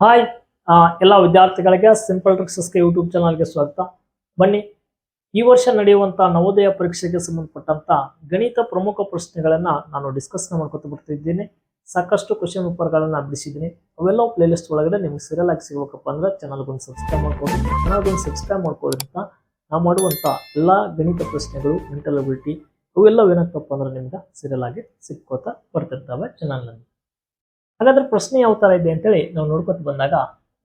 Hi ಎಲ್ಲ ವಿದ್ಯಾರ್ಥಿಗಳಿಗೆ simple ಟ್ರಿಕ್ಸಸ್ಗೆ YouTube ಚಾನಲ್ಗೆ ಸ್ವಾಗತ. ಬನ್ನಿ, ಈ ವರ್ಷ ನಡೆಯುವಂಥ ನವೋದಯ ಪರೀಕ್ಷೆಗೆ ಸಂಬಂಧಪಟ್ಟಂಥ ಗಣಿತ ಪ್ರಮುಖ ಪ್ರಶ್ನೆಗಳನ್ನು ನಾನು ಡಿಸ್ಕಸ್ ಮಾಡ್ಕೊತ ಬರ್ತಿದ್ದೀನಿ. ಸಾಕಷ್ಟು ಕ್ವಶನ್ ಪೇಪರ್ಗಳನ್ನು ಬಿಡಿಸಿದ್ದೀನಿ. ಅವೆಲ್ಲ ಪ್ಲೇಲಿಸ್ಟ್ ಒಳಗಡೆ ನಿಮ್ಗೆ ಸೀರಿಯಲ್ ಆಗಿ ಸಿಗ್ಬೇಕಪ್ಪ ಅಂದ್ರೆ ಚಾನಲ್ಗೊಂದು ಸಬ್ಸ್ಕ್ರೈಬ್ ಮಾಡ್ಕೊಂಡು. ಚಾನಲ್ಗೊಂದು ಸಬ್ಸ್ಕ್ರೈಬ್ ಮಾಡ್ಕೊಳ್ಳೋದ್ರಿಂದ ನಾವು ಮಾಡುವಂಥ ಎಲ್ಲ ಗಣಿತ ಪ್ರಶ್ನೆಗಳು ಮೆಂಟಲ್ ಅಬಿಲಿಟಿ ಅವೆಲ್ಲ ಏನಾಗ್ತಪ್ಪ ಅಂದ್ರೆ ನಿಮ್ಗೆ ಸೀರಿಯಲ್ ಆಗಿ ಸಿಕ್ಕೋತಾ ಬರ್ತಿರ್ತವೆ ಚಾನಲ್ನಲ್ಲಿ ಹಾಗಾದ್ರೆ ಪ್ರಶ್ನೆ ಯಾವ ತರ ಇದೆ ಅಂತೇಳಿ ನಾವು ನೋಡ್ಕೊತ ಬಂದಾಗ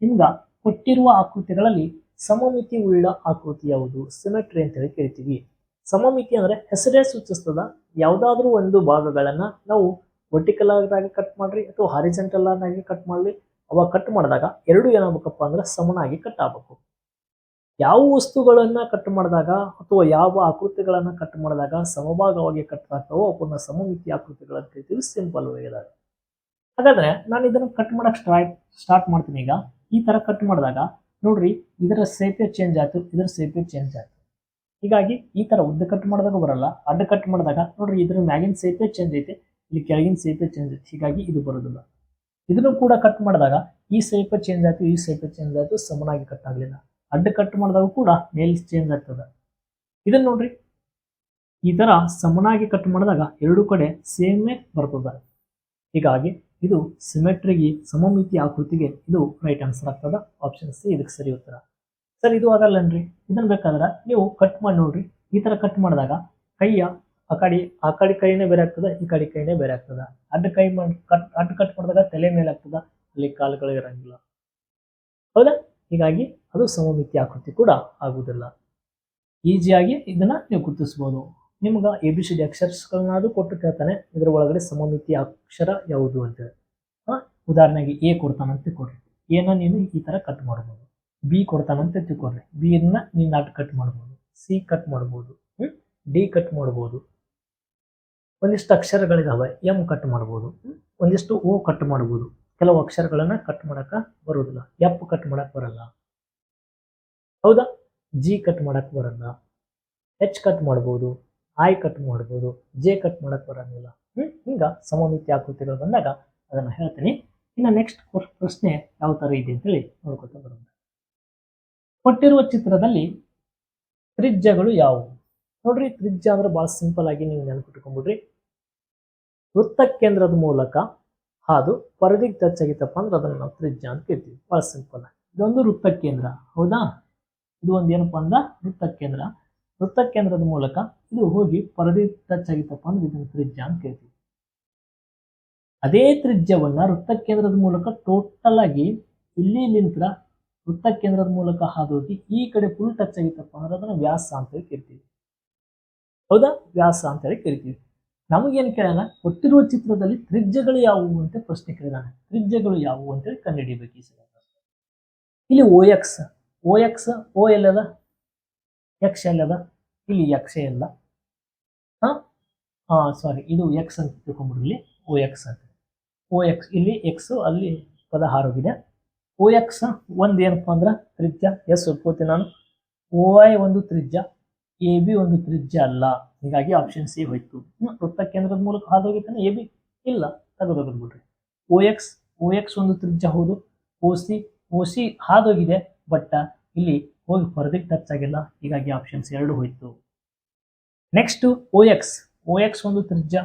ನಿಮ್ಗ ಕೊಟ್ಟಿರುವ ಆಕೃತಿಗಳಲ್ಲಿ ಸಮಮಿತಿ ಉಳ್ಳ ಆಕೃತಿ ಯಾವುದು? ಸಿಮೆಟ್ರಿ ಅಂತೇಳಿ ಕೇಳ್ತೀವಿ ಸಮಮಿತಿ ಅಂದ್ರೆ ಹೆಸರೇ ಸೂಚಿಸ್ತದ ಯಾವುದಾದ್ರೂ ಒಂದು ಭಾಗಗಳನ್ನ ನಾವು ವರ್ಟಿಕಲ್ ಆಗಿ ಕಟ್ ಮಾಡ್ರಿ ಅಥವಾ ಹಾರಿಜೆಂಟಲ್ ಆಗಿ ಕಟ್ ಮಾಡ್ಲಿ. ಅವಾಗ ಕಟ್ ಮಾಡಿದಾಗ ಎರಡು ಏನಾಗಬೇಕಪ್ಪ ಅಂದ್ರೆ ಸಮನಾಗಿ ಕಟ್ ಆಗ್ಬೇಕು. ಯಾವ ವಸ್ತುಗಳನ್ನ ಕಟ್ ಮಾಡಿದಾಗ ಅಥವಾ ಯಾವ ಆಕೃತಿಗಳನ್ನ ಕಟ್ ಮಾಡಿದಾಗ ಸಮಭಾಗವಾಗಿ ಕಟ್ ಆಗ್ತಾವೋ ಅವನ್ನ ಸಮಮಿತಿ ಆಕೃತಿಗಳಂತ ಕರಿತೀವಿ. ಸಿಂಪಲ್ ವೇದಾಗ ಹಾಗಾದ್ರೆ ನಾನು ಇದನ್ನು ಕಟ್ ಮಾಡಕ್ ಸ್ಟಾರ್ಟ್ ಸ್ಟಾರ್ಟ್ ಮಾಡ್ತೀನಿ ಈಗ. ಈ ತರ ಕಟ್ ಮಾಡಿದಾಗ, ನೋಡ್ರಿ, ಇದರ ಸೇಪೆ ಚೇಂಜ್ ಆಯ್ತು, ಇದರ ಸೇಪೆ ಚೇಂಜ್ ಆಯ್ತು. ಹೀಗಾಗಿ ಈ ತರ ಉದ್ದ ಕಟ್ ಮಾಡಿದಾಗ ಬರಲ್ಲ, ಅಡ್ಡ ಕಟ್ ಮಾಡಿದಾಗ, ನೋಡ್ರಿ, ಇದ್ರ ಮ್ಯಾಗಿನ ಸೇಪೆ ಚೇಂಜ್ ಐತೆ, ಇಲ್ಲಿ ಕೆಳಗಿನ ಸೇಪೆ ಚೇಂಜ್ ಐತೆ, ಹೀಗಾಗಿ ಇದು ಬರೋದಿಲ್ಲ. ಇದನ್ನು ಕೂಡ ಕಟ್ ಮಾಡಿದಾಗ, ಈ ಸೇಪೆ ಚೇಂಜ್ ಆಯ್ತು, ಈ ಸೇಪೆ ಚೇಂಜ್ ಆಯ್ತು, ಸಮನಾಗಿ ಕಟ್ ಆಗಲಿಲ್ಲ. ಅಡ್ಡ ಕಟ್ ಮಾಡಿದಾಗ ಕೂಡ ಮೇಲ್ ಚೇಂಜ್ ಆಗ್ತದೆ. ಇದನ್ನ ನೋಡ್ರಿ, ಈ ತರ ಸಮನಾಗಿ ಕಟ್ ಮಾಡಿದಾಗ ಎರಡು ಕಡೆ ಸೇಮೇ ಬರ್ತದ. ಹೀಗಾಗಿ ಇದು ಸಿಮೆಟ್ರಿಗೆ ಸಮಮಿತಿ ಆಕೃತಿಗೆ ಇದು ರೈಟ್ ಆನ್ಸರ್ ಆಗ್ತದ? ಆಪ್ಷನ್ ಸಿ ಇದಕ್ಕೆ ಸರಿ ಉತ್ತರ. ಸರ್, ಇದು ಆಗಲ್ಲನ್ರಿ ಇದನ್ನ ಬೇಕಾದ್ರೆ ನೀವು ಕಟ್ ಮಾಡಿ ನೋಡ್ರಿ. ಈ ತರ ಕಟ್ ಮಾಡಿದಾಗ ಕೈಯ ಆ ಕಡೆ ಆ ಕಡೆ ಕೈನೇ ಬೇರೆ ಆಗ್ತದ, ಈ ಕಡೆ ಕೈನೇ ಬೇರೆ ಆಗ್ತದ. ಅಡ್ಡ ಕೈ ಮಾಡಿ ಕಟ್ ಅಡ್ಡ ಕಟ್ ಮಾಡಿದಾಗ ತಲೆ ಮೇಲೆ ಆಗ್ತದ, ಅಲ್ಲಿ ಕಾಲುಗಳು ಇರಂಗಿಲ್ಲ. ಹೌದಾ? ಹೀಗಾಗಿ ಅದು ಸಮಮಿತಿ ಆಕೃತಿ ಕೂಡ ಆಗುವುದಿಲ್ಲ ಈಜಿಯಾಗಿ ಇದನ್ನ ನೀವು ಗುರುತಿಸ್ಬೋದು. ನಿಮ್ಗೆ ಎ ಬಿ ಸಿ ಡಿ ಅಕ್ಷರಗಳನ್ನಾದ್ರೂ ಕೊಟ್ಟು ಕೇಳ್ತಾನೆ. ಇದರ ಒಳಗಡೆ ಸಮಮಿತಿ ಅಕ್ಷರ ಯಾವುದು ಅಂತೇಳಿ ಹಾಂ? ಉದಾಹರಣೆಗೆ ಎ ಕೊಡ್ತಾನಂತ ತಿಳ್ಕೊಡ್ರಿ ಎನ ನೀನು ಈ ತರ ಕಟ್ ಮಾಡ್ಬೋದು. ಬಿ ಕೊಡ್ತಾನಂತ ತಿಳ್ಕೊಡ್ರಿ ಇದನ್ನ ನೀನು ಅಟ್ ಕಟ್ ಮಾಡ್ಬೋದು. ಸಿ ಕಟ್ ಮಾಡ್ಬೋದು. ಡಿ ಕಟ್ ಮಾಡ್ಬೋದು. ಒಂದಿಷ್ಟು ಅಕ್ಷರಗಳಿದಾವೆ. ಎಂ ಕಟ್ ಮಾಡ್ಬೋದು? ಒಂದಿಷ್ಟು ಓ ಕಟ್ ಮಾಡ್ಬೋದು. ಕೆಲವು ಅಕ್ಷರಗಳನ್ನ ಕಟ್ ಮಾಡಕ ಬರೋದಿಲ್ಲ. ಎಪ್ ಕಟ್ ಮಾಡಕ್ ಬರಲ್ಲ. ಹೌದಾ? ಜಿ ಕಟ್ ಮಾಡಕ್ ಬರಲ್ಲ. ಎಚ್ ಕಟ್ ಮಾಡ್ಬೋದು. ಐ ಕಟ್ ಮಾಡ್ಬೋದು ಜೆ ಕಟ್ ಮಾಡಕ್ ಬರಂಗಿಲ್ಲ. ಹ್ಮ್ ಹಿಂಗ ಸಮಮಿತಿ ಆಕೃತಿಗಳು ಬಂದಾಗ ಅದನ್ನ ಹೇಳ್ತೀನಿ. ಇನ್ನು ನೆಕ್ಸ್ಟ್ ಪ್ರಶ್ನೆ ಯಾವ ತರ ಇದೆ ಅಂತೇಳಿ ನೋಡ್ಕೊತಾ ಬರೋಣ. ಕೊಟ್ಟಿರುವ ಚಿತ್ರದಲ್ಲಿ ತ್ರಿಜ್ಯಗಳು ಯಾವುವು? ನೋಡ್ರಿ, ತ್ರಿಜ್ಯ ಅಂದ್ರೆ ಬಹಳ ಸಿಂಪಲ್ ಆಗಿ ನೀವು ನೆನಪಿಟ್ಕೊಂಡ್ಬಿಡ್ರಿ. ವೃತ್ತ ಕೇಂದ್ರದ ಮೂಲಕ ಹಾದು ಪರದಿಗೆ ಟಚ್ ಆಗಿತ್ತಪ್ಪ ಅಂದ್ರೆ ಅದನ್ನ ನಾವು ತ್ರಿಜ್ಯ ಅಂತ ಕೇಳ್ತೀವಿ ಬಹಳ ಸಿಂಪಲ್ ಇದೊಂದು ವೃತ್ತ ಕೇಂದ್ರ, ಹೌದಾ? ಇದು ಒಂದು ಏನಪ್ಪ ಅಂದ್ರೆ ವೃತ್ತ ಕೇಂದ್ರ. ವೃತ್ತ ಕೇಂದ್ರದ ಮೂಲಕ ಇದು ಹೋಗಿ ಪರದಿ ಟಚ್ ಆಗಿತ್ತಪ್ಪ ಅಂದ್ರೆ ಇದನ್ನು ತ್ರಿಜ್ಯ ಅಂತ ಕೇಳ್ತೀವಿ. ಅದೇ ತ್ರಿಜ್ಯವನ್ನ ವೃತ್ತ ಕೇಂದ್ರದ ಮೂಲಕ ಟೋಟಲ್ ಆಗಿ ಇಲ್ಲಿ ವೃತ್ತ ಕೇಂದ್ರದ ಮೂಲಕ ಹಾದೋಗಿ ಈ ಕಡೆ ಫುಲ್ ಟಚ್ ಆಗಿತ್ತಪ್ಪ ಅಂದ್ರೆ ಅದನ್ನ ವ್ಯಾಸ ಅಂತೇಳಿ ಕರಿತೀವಿ. ಹೌದಾ? ವ್ಯಾಸ ಅಂತೇಳಿ ಕರಿತೀವಿ. ನಮಗೇನು ಕೇಳೋಣ? ಕೊಟ್ಟಿರುವ ಚಿತ್ರದಲ್ಲಿ ತ್ರಿಜ್ಯಗಳು ಯಾವುವು ಅಂತ ಪ್ರಶ್ನೆ ಕೇಳಿದಾನೆ. ತ್ರಿಜ್ಯಗಳು ಯಾವುವು ಅಂತೇಳಿ ಹೇಳಿ ಈ ಸಲ. ಇಲ್ಲಿ ಓ ಎಕ್ಸ್ ಓ ಎಕ್ಸ್ ಓ ಎಲ್ಲದ ಎಕ್ಸ್ ಎಲ್ಲದ ಇಲ್ಲಿ ಎಕ್ಸ್ ಇಲ್ಲ. ಹಾ? ಸಾರಿ ಇದು ಎಕ್ಸ್ ಅಂತ ತಿಳ್ಕೊಂಬಿಡ್ಲಿ ಓ ಎಕ್ಸ್ ಅಂತ. ಓ ಎಕ್ಸ್ ಇಲ್ಲಿ ಎಕ್ಸ್ ಅಲ್ಲಿ ಪದ ಹಾರೋಗಿದೆ. ಓ ಎಕ್ಸ್ ಒಂದು ಏನಪ್ಪ ಅಂದ್ರೆ ತ್ರಿಜ್ಯ. ಎಸ್ ಒಪ್ಕೋತೀನಿ ನಾನು. ಓ ಐ ಒಂದು ತ್ರಿಜ್ಯ. ಎ ಬಿ ಒಂದು ತ್ರಿಜ್ಯ ಅಲ್ಲ. ಹೀಗಾಗಿ ಆಪ್ಷನ್ ಸಿ ಹೋಯ್ತು. ವೃತ್ತ ಕೇಂದ್ರದ ಮೂಲಕ ಹಾದೋಗಿತ್ತಾನೆ ಎ ಬಿ ಇಲ್ಲ. ತೆಗೆದೋಗಿದ್ ಬಿಡ್ರಿ ಓ ಎಕ್ಸ್ ಓ ಎಕ್ಸ್ ಒಂದು ತ್ರಿಜ್ಯ ಹೌದು. ಓ ಸಿ ಓ ಸಿ ಹಾದೋಗಿದೆ. ಬಟ್, ಇಲ್ಲಿ ಹೋಗಿ ಹೊರದಿಗೆ ಟಚ್ ಆಗಿಲ್ಲ. ಹೀಗಾಗಿ ಆಪ್ಷನ್ಸ್ ಎರಡು ಹೋಯಿತು. Next O X O X ಒಂದು ತ್ರಿಜ್ಯ.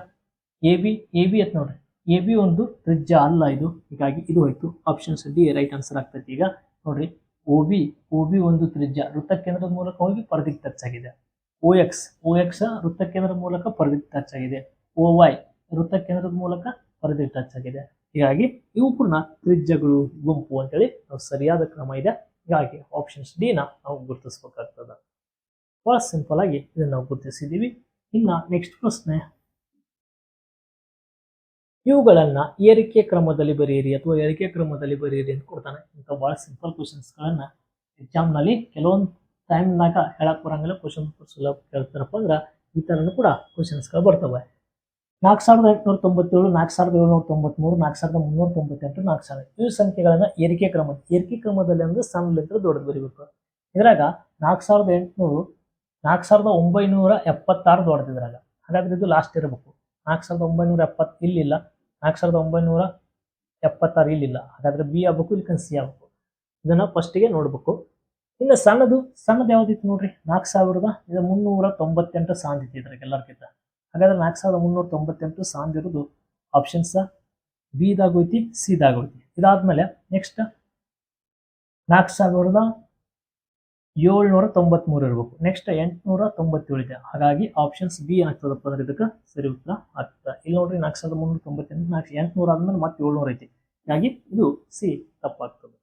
ಎ ಬಿ ಎ ಬಿ ಅಂತ ನೋಡ್ರಿ. ಎ ಬಿ ಒಂದು ತ್ರಿಜ್ಯ ಅಲ್ಲ ಇದು. ಹೀಗಾಗಿ ಇದು ಹೋಯ್ತು. ಆಪ್ಷನ್ಸ್ ಡಿ ರೈಟ್ ಆನ್ಸರ್ ಆಗ್ತೈತಿ ಈಗ. ನೋಡ್ರಿ. ಓ ಬಿ ಓ ಬಿ ಒಂದು ತ್ರಿಜ್ಯ. ವೃತ್ತ ಕೇಂದ್ರದ ಮೂಲಕ ಹೋಗಿ ಪರದಿಗೆ ಟಚ್ ಆಗಿದೆ. ಓ ಎಕ್ಸ್ ಓ ಎಕ್ಸ್ ವೃತ್ತ ಕೇಂದ್ರದ ಮೂಲಕ ಪರದಿಗೆ ಟಚ್ ಆಗಿದೆ. ಓ ವೈ ವೃತ್ತ ಕೇಂದ್ರದ ಮೂಲಕ ಪರದಿಗೆ ಟಚ್ ಆಗಿದೆ. ಹೀಗಾಗಿ ಇವು ಪೂರ್ಣ ತ್ರಿಜ್ಯಗಳು. ಗುಂಪು ಅಂತೇಳಿ ನಾವು ಸರಿಯಾದ ಕ್ರಮ ಇದೆ. ಹೀಗಾಗಿ ಆಪ್ಷನ್ಸ್ ಡಿ ನಾವು ಗುರುತಿಸ್ಬೇಕಾಗ್ತದೆ. ಭಾಳ ಸಿಂಪಲ್ ಆಗಿ ಇದನ್ನು ನಾವು ಗುರುತಿಸಿದ್ದೀವಿ ಇನ್ನು ನೆಕ್ಸ್ಟ್ ಪ್ರಶ್ನೆ. ಇವುಗಳನ್ನು ಏರಿಕೆ ಕ್ರಮದಲ್ಲಿ ಬರೆಯಿರಿ ಅಥವಾ ಏರಿಕೆ ಕ್ರಮದಲ್ಲಿ ಬರೆಯಿರಿ ಅಂತ ಕೊಡ್ತಾನೆ. ಇಂಥ ಭಾಳ ಸಿಂಪಲ್ ಕ್ವಶನ್ಸ್ಗಳನ್ನು ಎಕ್ಸಾಮ್ನಲ್ಲಿ ಕೆಲವೊಂದು ಟೈಮ್ನಾಗ ಹೇಳಕ್ಕೆ ಬರಂಗಿಲ್ಲ ಕ್ವಶನ್ ಸುಲಭ ಕೇಳ್ತಾರಪ್ಪ ಅಂದ್ರೆ ಈ ಥರನೂ ಕೂಡ ಕ್ವಶನ್ಸ್ಗಳು ಬರ್ತವೆ. ನಾಲ್ಕು ಸಾವಿರದ ಎಂಟುನೂರ ತೊಂಬತ್ತೇಳು, ನಾಲ್ಕು ಸಾವಿರದ ಏಳ್ನೂರ ತೊಂಬತ್ತ್ಮೂರು ನಾಲ್ಕು ಸಾವಿರದ ಮುನ್ನೂರ ತೊಂಬತ್ತೆಂಟು, ನಾಲ್ಕು ಸಾವಿರ ಈ ಸಂಖ್ಯೆಗಳನ್ನ ಏರಿಕೆ ಕ್ರಮ, ಏರಿಕೆ ಕ್ರಮದಲ್ಲಿ ಅಂದ್ರೆ ಸಣ್ಣಲಿಂದ ದೊಡ್ಡದು ಬರಿಬೇಕು. ಇದ್ರಾಗ ನಾಲ್ಕು ಸಾವಿರದ ಎಂಟುನೂರು, ನಾಲ್ಕು ಸಾವಿರದ ಒಂಬೈನೂರ ಎಪ್ಪತ್ತಾರು ದೊಡ್ಡದಿದ್ರಾಗ ಹಾಗಾದ್ರೆ ಇದು ಲಾಸ್ಟ್ ಇರಬೇಕು. ನಾಲ್ಕು ಸಾವಿರದ ಒಂಬೈನೂರ ಎಪ್ಪತ್ತು ಇಲ್ಲಿಲ್ಲ, ನಾಲ್ಕು ಸಾವಿರದ ಒಂಬೈನೂರ ಎಪ್ಪತ್ತಾರು ಇಲ್ಲಿಲ್ಲ. ಹಾಗಾದ್ರೆ ಬಿ ಆಗ್ಬೇಕು, ಇಲ್ಲಿ ಕನ್ಸಿ ಆಗ್ಬೇಕು. ಇದನ್ನ ಫಸ್ಟಿಗೆ ನೋಡ್ಬೇಕು. ಇನ್ನು ಸಣ್ಣದು ಸಣ್ಣದು ಯಾವ್ದಿತ್ತು ನೋಡ್ರಿ? ನಾಲ್ಕು ಸಾವಿರದ ಇದು ಮುನ್ನೂರ ತೊಂಬತ್ತೆಂಟು ಸಾಂದಿತ್ತು ಇದ್ರಾಗ ಎಲ್ಲರಿಗಿಂತ ಹಾಗಾದ್ರೆ ನಾಲ್ಕು ಸಾವಿರದ ಮುನ್ನೂರ ತೊಂಬತ್ತೆಂಟು ಸಾಂದಿರೋದು ಆಪ್ಷನ್ಸ್ ಬಿದಾಗೋಯ್ತಿ ಸಿದಾಗೋಯ್ತಿ ಇದಾದ್ಮೇಲೆ ನೆಕ್ಸ್ಟ್ ನಾಲ್ಕು ಸಾವಿರದ ಏಳ್ನೂರ ತೊಂಬತ್ಮೂರು ಇರಬೇಕು. ನೆಕ್ಸ್ಟ್ ಎಂಟುನೂರ ತೊಂಬತ್ತೇಳು ಇದೆ. ಹಾಗಾಗಿ ಆಪ್ಷನ್ಸ್ ಬಿ ಏನಾಗ್ತದಪ್ಪ ಅಂದ್ರೆ ಇದಕ್ಕೆ ಸರಿ ಉತ್ತರ ಆಗ್ತದೆ. ಇಲ್ಲಿ ನೋಡ್ರಿ ನಾಲ್ಕು ಸಾವಿರದ ಮುನ್ನೂರ ತೊಂಬತ್ತೆಂಟು, ನಾಲ್ಕು ಎಂಟುನೂರ ಆದ್ಮೇಲೆ ಮತ್ತೆ ಏಳ್ನೂರ ಐತಿ. ಹಾಗಾಗಿ ಇದು ಸಿ ತಪ್ಪಾಗ್ತದೆ.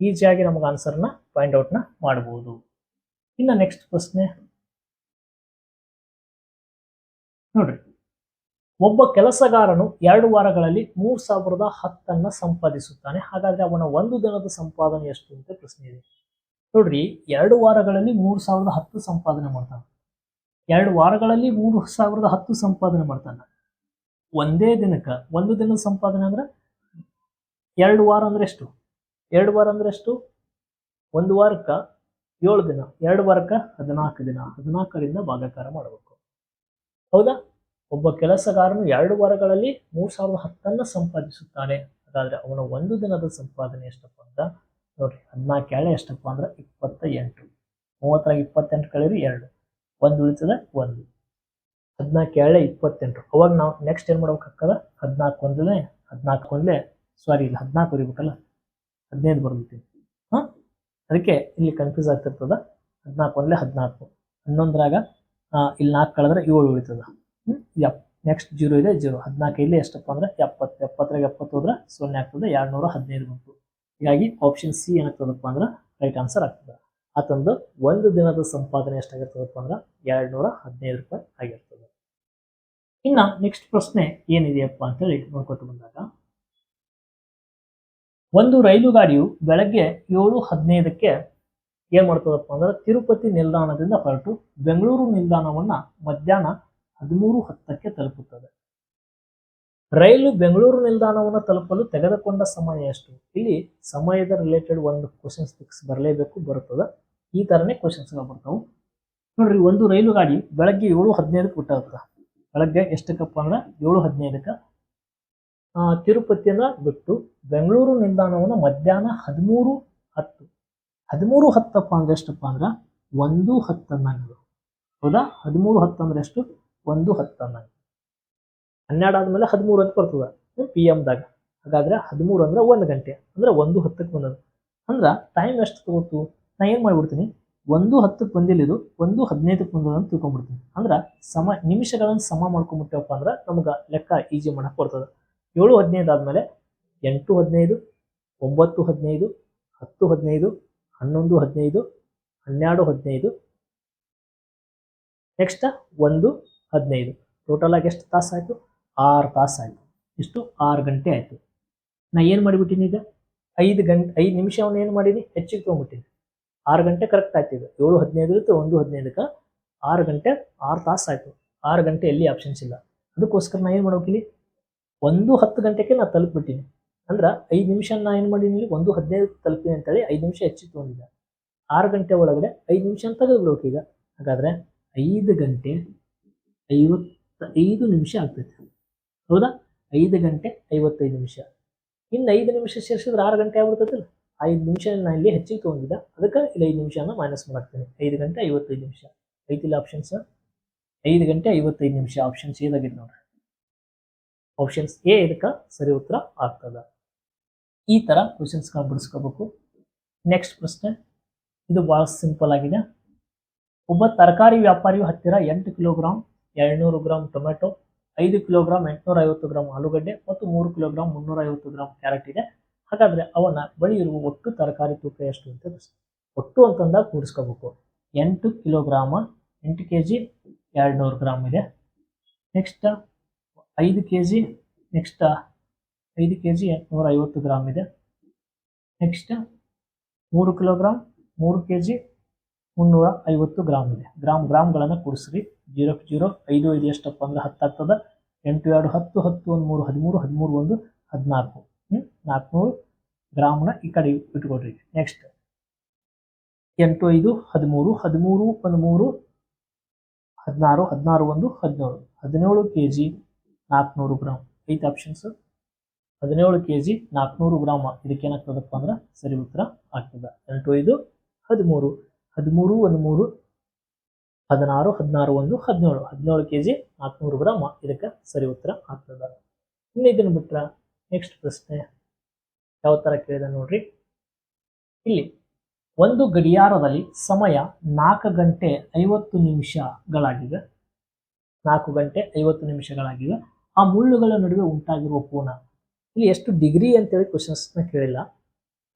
ಈಜಿಯಾಗಿ ನಮಗೆ ಆನ್ಸರ್ನ ಫೈಂಡ್ ಔಟ್ನ ಮಾಡಬಹುದು ಇನ್ನು ನೆಕ್ಸ್ಟ್ ಪ್ರಶ್ನೆ. ನೋಡ್ರಿ. ಒಬ್ಬ ಕೆಲಸಗಾರನು ಎರಡು ವಾರಗಳಲ್ಲಿ ಮೂರ್ ಸಾವಿರದ ಹತ್ತನ್ನ ಸಂಪಾದಿಸುತ್ತಾನೆ. ಹಾಗಾದ್ರೆ ಅವನ ಒಂದು ದಿನದ ಸಂಪಾದನೆ ಎಷ್ಟು ಅಂತ ಪ್ರಶ್ನೆ ಇದೆ. ನೋಡ್ರಿ, ಎರಡು ವಾರಗಳಲ್ಲಿ ಮೂರ್ ಸಾವಿರದ ಹತ್ತು ಸಂಪಾದನೆ ಮಾಡ್ತಾನೆ. ಎರಡು ವಾರಗಳಲ್ಲಿ ಮೂರು ಸಾವಿರದ ಹತ್ತು ಸಂಪಾದನೆ ಮಾಡ್ತಾನೆ. ಒಂದೇ ದಿನಕ್ಕೆ, ಒಂದು ದಿನದ ಸಂಪಾದನೆ ಅಂದ್ರೆ? ಎರಡು ವಾರ ಅಂದ್ರೆ ಎಷ್ಟು? ಎರಡು ವಾರ ಅಂದ್ರೆ ಎಷ್ಟು? ಒಂದು ವಾರಕ್ಕೆ ಏಳು ದಿನ. ಎರಡು ವಾರಕ್ಕೆ ಹದಿನಾಲ್ಕು ದಿನ. ಹದಿನಾಲ್ಕರಿಂದ ಭಾಗಾಕಾರ ಮಾಡಬೇಕು. ಹೌದಾ? ಒಬ್ಬ ಕೆಲಸಗಾರನು ಎರಡು ವಾರಗಳಲ್ಲಿ ಮೂರು ಸಾವಿರದ ಹತ್ತನ್ನು ಸಂಪಾದಿಸುತ್ತಾನೆ. ಹಾಗಾದರೆ ಅವನ ಒಂದು ದಿನದ ಸಂಪಾದನೆ ಎಷ್ಟಪ್ಪ ಅಂತ ನೋಡ್ರಿ, ಹದಿನಾಲ್ಕು ಎಳೆ ಎಷ್ಟಪ್ಪ ಅಂದ್ರೆ ಇಪ್ಪತ್ತ ಎಂಟು ಮೂವತ್ತರ ಇಪ್ಪತ್ತೆಂಟು ಕಳೀರಿ ಎರಡು. ಒಂದು ಉಳಿತದ ಒಂದು. ಹದಿನಾಲ್ಕು ಎಳೆ ಇಪ್ಪತ್ತೆಂಟು. ಅವಾಗ ನಾವು ನೆಕ್ಸ್ಟ್ ಏನು ಮಾಡ್ಬೇಕಾಗ್ತದ ಹದಿನಾಲ್ಕು ಒಂದಲೇ ಹದಿನಾಲ್ಕು ಒಂದಲೇ ಸಾರಿ ಇಲ್ಲ ಹದಿನಾಲ್ಕು ಬರೀಬೇಕಲ್ಲ? ಹದಿನೈದು ಬರ್ಬಿಡ್ತೀನಿ ಹಾಂ? ಅದಕ್ಕೆ ಇಲ್ಲಿ ಕನ್ಫ್ಯೂಸ್ ಆಗ್ತಿರ್ತದ. ಹದಿನಾಲ್ಕು ಒಂದಲೇ ಹದಿನಾಲ್ಕು. ಹನ್ನೊಂದರಾಗ ಇಲ್ಲಿ ನಾಲ್ಕು ಕಳೆದ್ರೆ ಏಳು ಉಳಿತದ. ಎಪ್ ನೆಕ್ಸ್ಟ್ ಜೀರೋ ಇದೆ ಜೀರೋ ಇಲ್ಲಿ ಎಷ್ಟಪ್ಪ ಅಂದ್ರೆ ಎಪ್ಪತ್ತು. ಎಪ್ಪತ್ತರಾಗ ಎಪ್ಪತ್ತು ಹೋದ್ರೆ ಸೊನ್ನೆ ಆಗ್ತದೆ ಎರಡು ನೂರ ಹದಿನೈದು ಬಂತು. ಹೀಗಾಗಿ ಆಪ್ಷನ್ ಸಿ ಏನಾಗ್ತದಪ್ಪ ಅಂದ್ರೆ ರೈಟ್ ಆನ್ಸರ್ ಆಗ್ತದೆ. ಆತಂದು ಒಂದು ದಿನದ ಸಂಪಾದನೆ ಎಷ್ಟಾಗಿರ್ತದಪ್ಪ ಅಂದ್ರೆ ಎರಡು ನೂರ ಹದಿನೈದು ರೂಪಾಯಿ ಆಗಿರ್ತದೆ. ಇನ್ನು ನೆಕ್ಸ್ಟ್ ಪ್ರಶ್ನೆ ಏನಿದೆಯಪ್ಪ ಅಂತೇಳಿ ನೋಡ್ಕೊತ ಬಂದಾಗ, ಒಂದು ರೈಲು ಗಾಡಿಯು ಬೆಳಗ್ಗೆ ಏಳು ಹದಿನೈದಕ್ಕೆ ಏನ್ ಮಾಡ್ತದಪ್ಪ ಅಂದ್ರೆ ತಿರುಪತಿ ನಿಲ್ದಾಣದಿಂದ ಹೊರಟು ಬೆಂಗಳೂರು ನಿಲ್ದಾಣವನ್ನ ಮಧ್ಯಾಹ್ನ ಹದಿಮೂರು ಹತ್ತಕ್ಕೆ ತಲುಪುತ್ತದೆ. ರೈಲು ಬೆಂಗಳೂರು ನಿಲ್ದಾಣವನ್ನು ತಲುಪಲು ತೆಗೆದುಕೊಂಡ ಸಮಯ ಎಷ್ಟು? ಇಲ್ಲಿ ಸಮಯದ ರಿಲೇಟೆಡ್ ಒಂದು ಕ್ವಶನ್ಸ್ ಫಿಕ್ಸ್ ಬರಲೇಬೇಕು, ಬರುತ್ತದೆ. ಈ ತರನೇ ಕ್ವಶನ್ಸ್ಗಳು ಬರ್ತಾವೆ. ನೋಡ್ರಿ, ಒಂದು ರೈಲು ಗಾಡಿ ಬೆಳಗ್ಗೆ ಏಳು ಹದಿನೈದಕ್ಕೆ ಬಿಟ್ಟಾಗ್ತದ ಬೆಳಗ್ಗೆ ಎಷ್ಟಕ್ಕಪ್ಪ ಅಂದ್ರೆ ಏಳು ಹದಿನೈದಕ್ಕೆ. ತಿರುಪತಿಯನ್ನ ಬಿಟ್ಟು ಬೆಂಗಳೂರು ನಿಲ್ದಾಣವನ್ನು ಮಧ್ಯಾಹ್ನ ಹದಿಮೂರು ಹತ್ತು. ಹದಿಮೂರು ಹತ್ತಪ್ಪ ಅಂದ್ರೆ ಎಷ್ಟಪ್ಪ ಅಂದ್ರೆ? ಒಂದು ಹತ್ತನ್ನಂಗೆ ಹೌದಾ? ಹದಿಮೂರು ಹತ್ತು ಅಂದ್ರೆ ಎಷ್ಟು? ಒಂದು ಹತ್ತನ್ನಂಗೆ ಹನ್ನೆರಡು ಆದ್ಮೇಲೆ ಹದಿಮೂರು ಅಂತ ಬರ್ತದ. ಪಿ ಎಮ್ದಾಗ ಹಾಗಾದ್ರೆ ಹದಿಮೂರು ಅಂದ್ರೆ ಒಂದು ಗಂಟೆ. ಅಂದ್ರೆ ಒಂದು ಹತ್ತಕ್ಕೆ ಬಂದದ ಅಂದ್ರೆ ಟೈಮ್ ಎಷ್ಟು ತಗೋತು? ನಾ ಏನು ಮಾಡ್ಬಿಡ್ತೀನಿ? ಒಂದು ಹತ್ತಕ್ಕೆ ಬಂದಿಲ್ಲ ಇದು ಒಂದು ಹದಿನೈದಕ್ಕೆ ಬಂದದ ಅಂತ ತಿಳ್ಕೊಂಡ್ಬಿಡ್ತೀನಿ. ಅಂದ್ರೆ ಸಮ, ನಿಮಿಷಗಳನ್ನು ಸಮ ಮಾಡ್ಕೊಂಡ್ಬಿಟ್ಟೇವಪ್ಪ ಅಂದ್ರೆ ನಮ್ಗೆ ಲೆಕ್ಕ ಈಜಿ ಮಾಡಕ್ ಬರ್ತದೆ. ಏಳು ಹದಿನೈದು ಆದಮೇಲೆ ಎಂಟು ಹದಿನೈದು, ಒಂಬತ್ತು ಹದಿನೈದು, ಹತ್ತು ಹದಿನೈದು ಹನ್ನೊಂದು, ಹದಿನೈದು, ಹನ್ನೆರಡು, ಹದಿನೈದು ನೆಕ್ಸ್ಟ್ ಒಂದು, ಹದಿನೈದು. ಟೋಟಲ್ ಆಗಿ ಎಷ್ಟು ತಾಸು ಆಯಿತು? ಆರು ತಾಸು ಆಯಿತು. ಇಷ್ಟು ಆರು ಗಂಟೆ ಆಯಿತು. ನಾ ಏನು ಮಾಡಿಬಿಟ್ಟಿನಿ ಈಗ? ಐದು ಗಂಟೆ, ಐದು ನಿಮಿಷವನ್ನು ಏನು ಮಾಡೀನಿ? ಹೆಚ್ಚಿಗೆ ತೊಗೊಂಬಿಟ್ಟಿನಿ. ಆರು ಗಂಟೆ ಕರೆಕ್ಟ್ ಆಯ್ತಿದೆ ಏಳು, ಹದಿನೈದು ಇರುತ್ತೆ, ಒಂದು, ಹದಿನೈದಕ್ಕೆ. ಆರು ಗಂಟೆ, ಆರು ತಾಸು ಆಯಿತು. ಆರು ಗಂಟೆ ಎಲ್ಲಿ ಆಪ್ಷನ್ಸ್ ಇಲ್ಲ. ಅದಕ್ಕೋಸ್ಕರ ನಾ ಏನು ಮಾಡ್ಬೇಕಿಲ್ಲಿ? ಒಂದು ಹತ್ತು ಗಂಟೆಗೆ ನಾ ತಲುಪಿಬಿಟ್ಟಿನಿ. ಅಂದ್ರೆ ಐದು ನಿಮಿಷ ನಾ ಏನು ಮಾಡೀನಿ ಒಂದು ಹದಿನೈದು ತಲುಪಿನಿ ಅಂತೇಳಿ ಐದು ನಿಮಿಷ ಹೆಚ್ಚಿಗೆ ತೊಗೊಂಡಿದ್ದೆ. ಆರು ಗಂಟೆ ಒಳಗಡೆ ಐದು ನಿಮಿಷ ಅಂತ ತೆಗೆದ್ಬಿಡ್ಬೇಕು ಈಗ. ಹಾಗಾದ್ರೆ ಐದು ಗಂಟೆ ಐವತ್ತೈದು ನಿಮಿಷ ಆಗ್ತೈತೆ. ಹೌದಾ? ಐದು ಗಂಟೆ ಐವತ್ತೈದು ನಿಮಿಷ. ಇನ್ನು ಐದು ನಿಮಿಷ ಸೇರಿಸಿದ್ರೆ ಆರು ಗಂಟೆ ಆಗ್ಬಿಡ್ತೈತಲ್ಲ ಐದು ನಿಮಿಷ ನಾನು ಇಲ್ಲಿ ಹೆಚ್ಚಿಗೆ ತೊಗೊಂಡಿದ್ದೆ. ಅದಕ್ಕೆ ಇಲ್ಲಿ ಐದು ನಿಮಿಷನ ಮೈನಸ್ ಮಾಡ್ತೀನಿ. ಐದು ಗಂಟೆ ಐವತ್ತೈದು ನಿಮಿಷ. ಐತಿಲ್ಲ ಆಪ್ಷನ್ಸ್ ಐದು ಗಂಟೆ ಐವತ್ತೈದು ನಿಮಿಷ. ಆಪ್ಷನ್ಸ್ ಏನಾಗಿದೆ ನೋಡ್ರಿ. ಆಪ್ಷನ್ಸ್ ಎ ಇದಕ್ಕೆ ಸರಿ ಉತ್ತರ ಆಗ್ತದ. ಈ ಥರ ಕ್ವಶನ್ಸ್ಗಳನ್ನ ಬಿಡಿಸ್ಕೋಬೇಕು. ನೆಕ್ಸ್ಟ್ ಪ್ರಶ್ನೆ, ಇದು ಭಾಳ ಸಿಂಪಲ್ ಆಗಿದೆ. ಒಬ್ಬ ತರಕಾರಿ ವ್ಯಾಪಾರಿಯು ಹತ್ತಿರ ಎಂಟು ಕಿಲೋಗ್ರಾಮ್ ಎರಡುನೂರು ಗ್ರಾಮ್ ಟೊಮೆಟೊ, ಐದು ಕಿಲೋಗ್ರಾಮ್ ಎಂಟುನೂರ ಐವತ್ತು ಗ್ರಾಮ್ ಆಲೂಗಡ್ಡೆ ಮತ್ತು ಮೂರು ಕಿಲೋಗ್ರಾಮ್ ಮುನ್ನೂರ ಐವತ್ತು ಗ್ರಾಮ್ ಕ್ಯಾರೆಟ್ ಇದೆ. ಹಾಗಾದರೆ ಅವನ ಬಳಿ ಇರುವ ಒಟ್ಟು ತರಕಾರಿ ತೂಕ ಎಷ್ಟು ಅಂತ. ಒಟ್ಟು ಅಂತಂದಾಗ ಕೂಡಿಸ್ಕೋಬೇಕು. ಎಂಟು ಕಿಲೋಗ್ರಾಮ, ಎಂಟು ಕೆ ಜಿ ಎರಡ್ನೂರು ಗ್ರಾಮ್ ಇದೆ. ನೆಕ್ಸ್ಟ್ ಐದು ಕೆ ಜಿ ನೆಕ್ಸ್ಟ್ ಐದು ಕೆ ಜಿ ಎಂಟುನೂರ ಐವತ್ತು ಗ್ರಾಮ್ ಇದೆ. ನೆಕ್ಸ್ಟ್ ಮೂರು ಕಿಲೋಗ್ರಾಮ್ ಮೂರು ಕೆ ಜಿ ಮುನ್ನೂರ ಐವತ್ತು ಗ್ರಾಮ್ ಇದೆ. ಗ್ರಾಮ್ ಗ್ರಾಮ್ಗಳನ್ನು ಕೂಡಿಸ್ರಿ ಜೀರೋ ಜೀರೋ, ಐದು ಐದು ಎಷ್ಟಪ್ಪ ಅಂದ್ರೆ ಹತ್ತಾಗ್ತದೆ ಎಂಟು, ಎರಡು, ಹತ್ತು ಹತ್ತು, ಒಂದು, ಮೂರು, ಹದಿಮೂರು ಹದಿಮೂರು, ಒಂದು, ಹದಿನಾಲ್ಕು. ನಾಲ್ಕುನೂರು ಗ್ರಾಮ್ನ ಈ ಕಡೆ ಇಟ್ಕೊಡ್ರಿ. ನೆಕ್ಸ್ಟ್ ಎಂಟು, ಐದು, ಹದಿಮೂರು ಹದಿಮೂರು, ಒಂದು, ಮೂರು, ಹದಿನಾರು ಹದಿನಾರು, ಒಂದು, ಹದಿನೇಳು. ಹದಿನೇಳು ಕೆ ಜಿ ನಾಲ್ಕುನೂರು ಗ್ರಾಮ್ ಐದು ಆಪ್ಷನ್ಸ್ ಹದಿನೇಳು ಕೆ ಜಿ ನಾಲ್ಕುನೂರು ಗ್ರಾಮ. ಇದಕ್ಕೆ ಏನಾಗ್ತದಪ್ಪ ಅಂದ್ರೆ ಸರಿ ಉತ್ತರ ಆಗ್ತದೆ. ಎಂಟು, ಐದು, ಹದಿಮೂರು. ಹದಿಮೂರು ಒಂದು ಮೂರು ಹದಿನಾರು ಹದಿನಾರು, ಒಂದು, ಹದಿನೇಳು. ಹದಿನೇಳು ಕೆ ಜಿ ನಾಲ್ಕುನೂರು ಗ್ರಾಮ. ಇದಕ್ಕೆ ಸರಿ ಉತ್ತರ ಆಗ್ತದೆ. ಇನ್ನು ಇದನ್ನು ಬಿಟ್ರೆ ನೆಕ್ಸ್ಟ್ ಪ್ರಶ್ನೆ ಯಾವ ಥರ ಕೇಳಿದೆ ನೋಡ್ರಿ. ಇಲ್ಲಿ ಒಂದು ಗಡಿಯಾರದಲ್ಲಿ ಸಮಯ ನಾಲ್ಕು ಗಂಟೆ ಐವತ್ತು ನಿಮಿಷಗಳಾಗಿವೆ. ನಾಲ್ಕು ಗಂಟೆ ಐವತ್ತು ನಿಮಿಷಗಳಾಗಿವೆ. ಆ ಮುಳ್ಳುಗಳ ನಡುವೆ ಉಂಟಾಗಿರುವ ಕೋನ ಇಲ್ಲಿ ಎಷ್ಟು ಡಿಗ್ರಿ ಅಂತೇಳಿ ಕ್ವಶನ್ಸ್ನ ಕೇಳಿಲ್ಲ.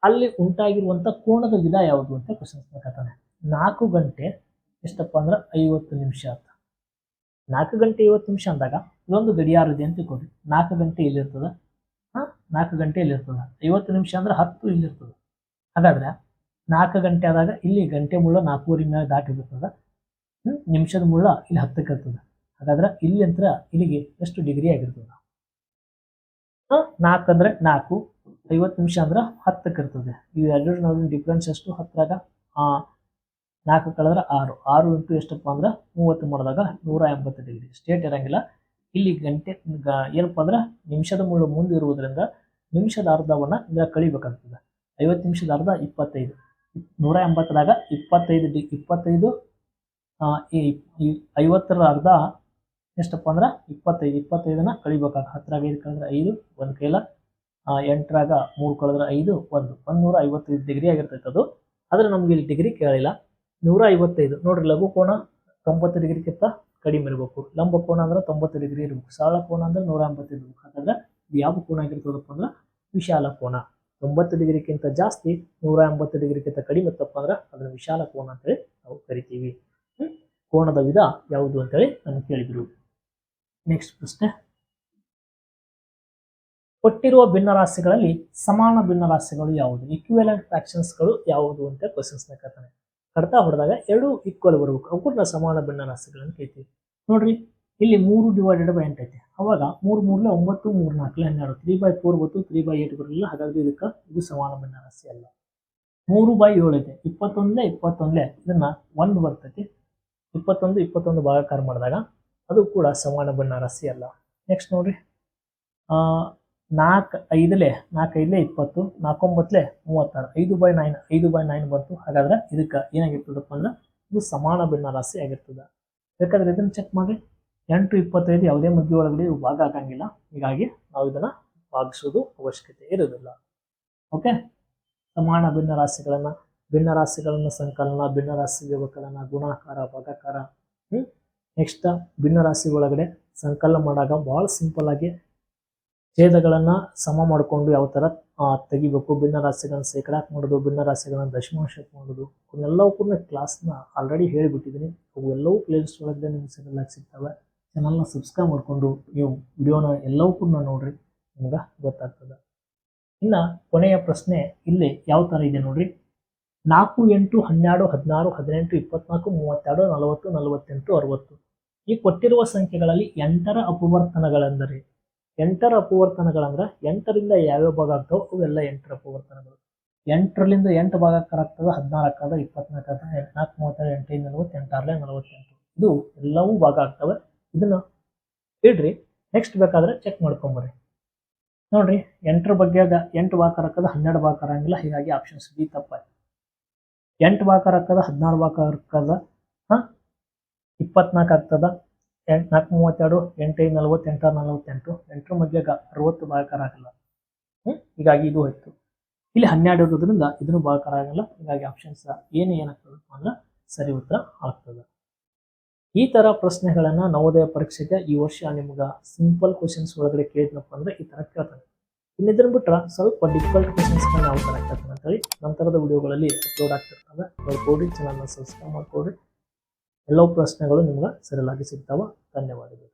ಅಲ್ಲಿ ಉಂಟಾಗಿರುವಂಥ ಕೋಣದ ವಿಧ ಯಾವುದು ಅಂತ ಕ್ವಶನ್ಸ್ನ ಕೇಳ್ತಾನೆ ನಾಲ್ಕು ಗಂಟೆ ಎಷ್ಟಪ್ಪ ಅಂದ್ರೆ ಐವತ್ತು ನಿಮಿಷ ಅಂತ. ನಾಲ್ಕು ಗಂಟೆ ಐವತ್ತು ನಿಮಿಷ ಅಂದಾಗ ಇದೊಂದು ಗಡಿಯಾರ ಇದೆ ಅಂತ ಕೊಡಿ ನಾಲ್ಕು ಗಂಟೆ ಇಲ್ಲಿರ್ತದ ಹಾಂ, ನಾಲ್ಕು ಗಂಟೆ ಇಲ್ಲಿರ್ತದ ಐವತ್ತು ನಿಮಿಷ ಅಂದ್ರೆ ಹತ್ತು ಇಲ್ಲಿರ್ತದೆ. ಹಾಗಾದ್ರೆ ನಾಲ್ಕು ಗಂಟೆ ಆದಾಗ ಇಲ್ಲಿ ಗಂಟೆ ಮುಳ್ಳ ನಾಲ್ಕೂವರೆ ಮೇಲೆ ದಾಟಿರ್ತದ ಹ್ಮ್, ನಿಮಿಷದ ಮುಳ್ಳ ಇಲ್ಲಿ ಹತ್ತಕ್ಕೆ ಇರ್ತದೆ. ಹಾಗಾದ್ರೆ ಇಲ್ಲಿ ಅಂತ ಇಲ್ಲಿಗೆ ಎಷ್ಟು ಡಿಗ್ರಿ ಆಗಿರ್ತದ? ನಾಲ್ಕು ಅಂದ್ರೆ ನಾಲ್ಕು. ಐವತ್ತು ನಿಮಿಷ ಅಂದ್ರೆ ಹತ್ತಕ್ಕೆ ಇರ್ತದೆ. ಇವು ಎರಡು ನಡುವಿನ ಡಿಫ್ರೆನ್ಸ್ ಎಷ್ಟು? ಹತ್ತರಾಗ ನಾಲ್ಕು ಕಳೆದ್ರೆ ಆರು. ಆರು ಇಂಟು ಎಷ್ಟಪ್ಪ ಅಂದ್ರೆ ಮೂವತ್ತು ಮಾಡಿದಾಗ ನೂರ ಎಂಬತ್ತು ಡಿಗ್ರಿ ಸ್ಟೇಟ್ ಇರಂಗಿಲ್ಲ. ಇಲ್ಲಿ ಗಂಟೆ ಏನಪ್ಪ ಅಂದ್ರೆ ನಿಮಿಷದ ಮುಳ್ಳು ಮುಂದೆ ಇರುವುದರಿಂದ ನಿಮಿಷದ ಅರ್ಧವನ್ನು ಇದರ ಕಳಿಬೇಕಾಗ್ತದೆ. ಐವತ್ತು ನಿಮಿಷದ ಅರ್ಧ ಇಪ್ಪತ್ತೈದು. ನೂರ ಎಂಬತ್ತರಾಗ ಇಪ್ಪತ್ತೈದು ಡಿ, ಇಪ್ಪತ್ತೈದು ಈ ಐವತ್ತರ ಅರ್ಧ ಎಷ್ಟಪ್ಪ ಅಂದ್ರೆ ಇಪ್ಪತ್ತೈದು, ಇಪ್ಪತ್ತೈದನ್ನ ಕಳಿಬೇಕಾಗ ಹತ್ತರಾಗ ಐದು ಕಳೆದ್ರೆ ಐದು, ಒಂದು ಕೈಲ ಎಂಟರಾಗ ಮೂರು ಕಳೆದ್ರೆ ಐದು, ಒಂದು. ಒಂದು ನೂರ ಐವತ್ತೈದು ಡಿಗ್ರಿ ಆಗಿರ್ತೈತೆ ಅದು. ಆದರೆ ನಮ್ಗೆ ಇಲ್ಲಿ ಡಿಗ್ರಿ ಕೇಳಿಲ್ಲ. ನೂರ ಐವತ್ತೈದು. ನೋಡ್ರಿ, ಲಘು ಕೋಣ ತೊಂಬತ್ತು ಡಿಗ್ರಿಗಿಂತ ಕಡಿಮೆ ಇರಬೇಕು. ಲಂಬ ಕೋಣ ಅಂದ್ರೆ ತೊಂಬತ್ತು ಡಿಗ್ರಿ ಇರಬೇಕು. ಸರಳ ಕೋಣ ಅಂದ್ರೆ ನೂರ ಎಂಬತ್ತೈದು ಇರಬೇಕು. ಹಾಗಾದ್ರೆ ಯಾವ ಕೋಣ ಆಗಿರ್ತದಪ್ಪ ಅಂದ್ರೆ ವಿಶಾಲ ಕೋಣ ತೊಂಬತ್ತು ಡಿಗ್ರಿಗಿಂತ ಜಾಸ್ತಿ, ನೂರ ಎಂಬತ್ತು ಡಿಗ್ರಿಗಿಂತ ಕಡಿಮೆ ಇತ್ತಪ್ಪ ಅಂದ್ರೆ ಅದನ್ನು ವಿಶಾಲ ಕೋಣ ಅಂತೇಳಿ ನಾವು ಕರಿತೀವಿ. ಕೋಣದ ವಿಧ ಯಾವುದು ಅಂತೇಳಿ ನಮ್ಗೆ ಕೇಳಿದ್ರು ನೆಕ್ಸ್ಟ್ ಪ್ರಶ್ನೆ. ಕೊಟ್ಟಿರುವ ಭಿನ್ನರಾಶಿಗಳಲ್ಲಿ ಸಮಾನ ಭಿನ್ನರಾಶಿಗಳು ಯಾವುದು? ಇಕ್ವಿವೆಲೆಂಟ್ ಫ್ರಾಕ್ಷನ್ಸ್ಗಳು ಯಾವುದು ಅಂತ ಕ್ವಶನ್ಸ್ನ ಕೇಳ್ತಾನೆ ಕಡ್ತಾ ಹೊಡೆದಾಗ ಎರಡು ಈಕ್ವಲ್ ಬರಬೇಕು. ಅವನ್ನ ಸಮಾನ ಭಿನ್ನರಾಶಿಗಳನ್ನು ಕೇಳ್ತೀವಿ. ನೋಡ್ರಿ, ಇಲ್ಲಿ ಮೂರು ಡಿವೈಡೆಡ್ ಬೈ ಎಂಟು ಐತೆ. ಅವಾಗ ಮೂರು ಮೂರ್ಲೆ ಒಂಬತ್ತು, ಮೂರು ನಾಲ್ಕಲೆ ಹನ್ನೆರಡು ತ್ರೀ ಬೈ ಫೋರ್ ಗೊತ್ತು ತ್ರೀ ಬೈ ಏಟ್ ಬರಲಿಲ್ಲ ಹಾಗಾಗಿ ಇದಕ್ಕೆ ಇದು ಸಮಾನ ಭಿನ್ನರಾಶಿ ಅಲ್ಲ. ಮೂರು ಬೈ ಏಳು ಐತೆ ಇಪ್ಪತ್ತೊಂದಲೇ ಇಪ್ಪತ್ತೊಂದಲೇ ಇದನ್ನ ಒಂದು ಬರ್ತೈತಿ. ಇಪ್ಪತ್ತೊಂದು ಇಪ್ಪತ್ತೊಂದು ಭಾಗಾಕಾರ ಮಾಡಿದಾಗ ಅದು ಕೂಡ ಸಮಾನ ಭಿನ್ನರಾಶಿ ಅಲ್ಲ. ನೆಕ್ಸ್ಟ್ ನೋಡ್ರಿ. ನಾಲ್ಕು ಐದಲೇ ನಾಲ್ಕು ಐದಲೇ ಇಪ್ಪತ್ತು ನಾಲ್ಕೊಂಬತ್ತಲೇ ಮೂವತ್ತಾರು, ಐದು ಬೈ ನೈನ್, ಐದು ಬೈ ನೈನ್ ಬಂತು. ಹಾಗಾದ್ರೆ ಇದಕ್ಕೆ ಏನಾಗಿರ್ತದಪ್ಪ ಅಂದ್ರೆ ಇದು ಸಮಾನ ಭಿನ್ನರಾಶಿ ಆಗಿರ್ತದೆ. ಬೇಕಾದ್ರೆ ಇದನ್ನು ಚೆಕ್ ಮಾಡಿ ಎಂಟು ಇಪ್ಪತ್ತೈದು ಯಾವುದೇ ಮಧ್ಯ ಒಳಗಡೆ ಇವು ಭಾಗ ಆಗಂಗಿಲ್ಲ ಹೀಗಾಗಿ ನಾವು ಇದನ್ನ ಭಾಗಿಸೋದು ಅವಶ್ಯಕತೆ ಇರೋದಿಲ್ಲ. ಓಕೆ ಸಮಾನ ಭಿನ್ನ ರಾಶಿಗಳನ್ನು ಭಿನ್ನ ರಾಶಿಗಳನ್ನು ಸಂಕಲನ, ಭಿನ್ನ ರಾಶಿ ವ್ಯವಕಲನ, ಗುಣಾಕಾರ ಭಾಗಾಕಾರ ಹ್ಮ್ ಭಿನ್ನ ರಾಶಿ ಒಳಗಡೆ ಸಂಕಲನ ಮಾಡಾಗ ಭಾಳ ಸಿಂಪಲ್ ಆಗಿ ಛೇದಗಳನ್ನು ಸಮ ಮಾಡಿಕೊಂಡು ಯಾವ ಥರ ತೆಗಿಬೇಕು. ಭಿನ್ನ ರಾಶಿಗಳನ್ನು ಹಾಕಿ ಮಾಡೋದು ಭಿನ್ನ ರಾಶಿಗಳನ್ನು ದಶಮಾಂಶಕ್ಕೆ ಮಾಡೋದು. ಇವನ್ನೆಲ್ಲವೂ ಕೂಡ ಕ್ಲಾಸ್ನ ಆಲ್ರೆಡಿ ಹೇಳಿಬಿಟ್ಟಿದ್ದೀನಿ. ಅವು ಎಲ್ಲವೂ ಪ್ಲೇಲಿಸ್ಟ್ ಒಳಗಡೆ ನಿಮ್ಗೆ ಸಿಗಲಾಗಿ ಸಿಗ್ತವೆ. ಚಾನಲ್ನ ಸಬ್ಸ್ಕ್ರೈಬ್ ಮಾಡಿಕೊಂಡು ನೀವು ವಿಡಿಯೋನ ಎಲ್ಲವೂ ಕೂಡ ನೋಡ್ರಿ, ನಿಮ್ಗೆ ಗೊತ್ತಾಗ್ತದೆ. ಇನ್ನು ಕೊನೆಯ ಪ್ರಶ್ನೆ, ಇಲ್ಲಿ ಯಾವ ಥರ ಇದೆ ನೋಡಿರಿ? ನಾಲ್ಕು ಎಂಟು ಹನ್ನೆರಡು ಹದಿನಾರು ಹದಿನೆಂಟು ಇಪ್ಪತ್ನಾಲ್ಕು ಮೂವತ್ತೆರಡು ನಲವತ್ತು ನಲವತ್ತೆಂಟು ಅರವತ್ತು. ಈ ಕೊಟ್ಟಿರುವ ಸಂಖ್ಯೆಗಳಲ್ಲಿ ಎಂಟರ ಅಪವರ್ತನಗಳೆಂದರೆ, ಎಂಟರ ಅಪವರ್ತನಗಳಂದ್ರೆ ಎಂಟರಿಂದ ಯಾವ್ಯಾವ ಭಾಗ ಆಗ್ತಾವೆ ಅವೆಲ್ಲ ಎಂಟರ ಅಪವರ್ತನಗಳು. ಎಂಟರಲ್ಲಿಂದ ಎಂಟು ಭಾಗ ಆಗ್ತದೆ ಹದಿನಾಲ್ಕಾದ ಇಪ್ಪತ್ನಾಲ್ಕಾದ ಇಪ್ಪತ್ನಾಲ್ಕು ಆಗ್ತದೆ ನಾಲ್ಕು ಮೂವತ್ತೆರಡು ಎಂಟೈದು ನಲವತ್ತು ನಲವತ್ತೆಂಟು. ಇದು ಎಲ್ಲವೂ ಭಾಗ ಆಗ್ತವೆ. ಇದನ್ನ ಇಡ್ರಿ ನೆಕ್ಸ್ಟ್ ಬೇಕಾದ್ರೆ ಚೆಕ್ ಮಾಡ್ಕೊಂಬರ್ರಿ. ನೋಡ್ರಿ, ಎಂಟರ ಬಗ್ಗೆ ಎಂಟು ಹಾಕದ ಹನ್ನೆರಡು ಭಾಗ ಕರಂಗಿಲ್ಲ, ಹೀಗಾಗಿ ಆಪ್ಷನ್ಸ್ ಬಿ ತಪ್ಪಾಯ್ತು. ಎಂಟು ಭಾಗ ಕರಕ್ಕದ ಹದಿನಾರು ಭಾಗ ಕರಕ್ಕದ ಹಾಂ? ಇಪ್ಪತ್ನಾಲ್ಕು ಆಗ್ತದ. ಎಂಟು, ನಾಲ್ಕು, ಮೂವತ್ತೆರಡು ಎಂಟೈದು ನಲವತ್ತು ನಲ್ವತ್ತೆಂಟು ಎಂಟರ ಮಧ್ಯೆ ಅರವತ್ತು ಭಾಗಕಾರ ಆಗಲ್ಲ. ಹೀಗಾಗಿ ಇದು ಹೋಯ್ತು. ಇಲ್ಲಿ ಹನ್ನೆರಡು ಇರೋದ್ರಿಂದ ಇದನ್ನು ಭಾಗಕಾರ ಆಗಲ್ಲ. ಹೀಗಾಗಿ ಆಪ್ಷನ್ಸ್ ಏನು ಏನಾಗ್ತದೆ ಅಂದ್ರೆ ಸರಿ ಉತ್ತರ ಆಗ್ತದೆ. ಈ ತರ ಪ್ರಶ್ನೆಗಳನ್ನು ನವೋದಯ ಪರೀಕ್ಷೆಗೆ ಈ ವರ್ಷ ನಿಮ್ಗೆ ಸಿಂಪಲ್ ಕ್ವಶನ್ಸ್ ಒಳಗಡೆ ಕೇಳಿದ್ನಪ್ಪ ಅಂದ್ರೆ ಈ ತರ ಕೇಳ್ತಾನೆ ಇನ್ನಿದ್ರ ಬಿಟ್ರೆ ಸ್ವಲ್ಪ ಡಿಫಿಕಲ್ಟ್ ಕ್ವಶನ್ಸ್ಗಳನ್ನ ಯಾವ ಥರ ಕೇಳ್ತಾನೆ ಅಂತೇಳಿ ನಂತರದ ವಿಡಿಯೋಗಳಲ್ಲಿ ಅಪ್ಲೋಡ್ ಆಗ್ತಿರ್ತದೆ. ನೋಡ್ಕೊಡ್ರಿ ಚಾನಲ್ನ ಸಬ್ಸ್ಕ್ರೈಬ್ ಮಾಡ್ಕೊಡ್ರಿ ಎಲ್ಲವೂ ಪ್ರಶ್ನೆಗಳು ನಿಮ್ಗೆ ಸರಿಯಾಗಿ ಸಿಗ್ತಾವ. ಧನ್ಯವಾದಗಳು.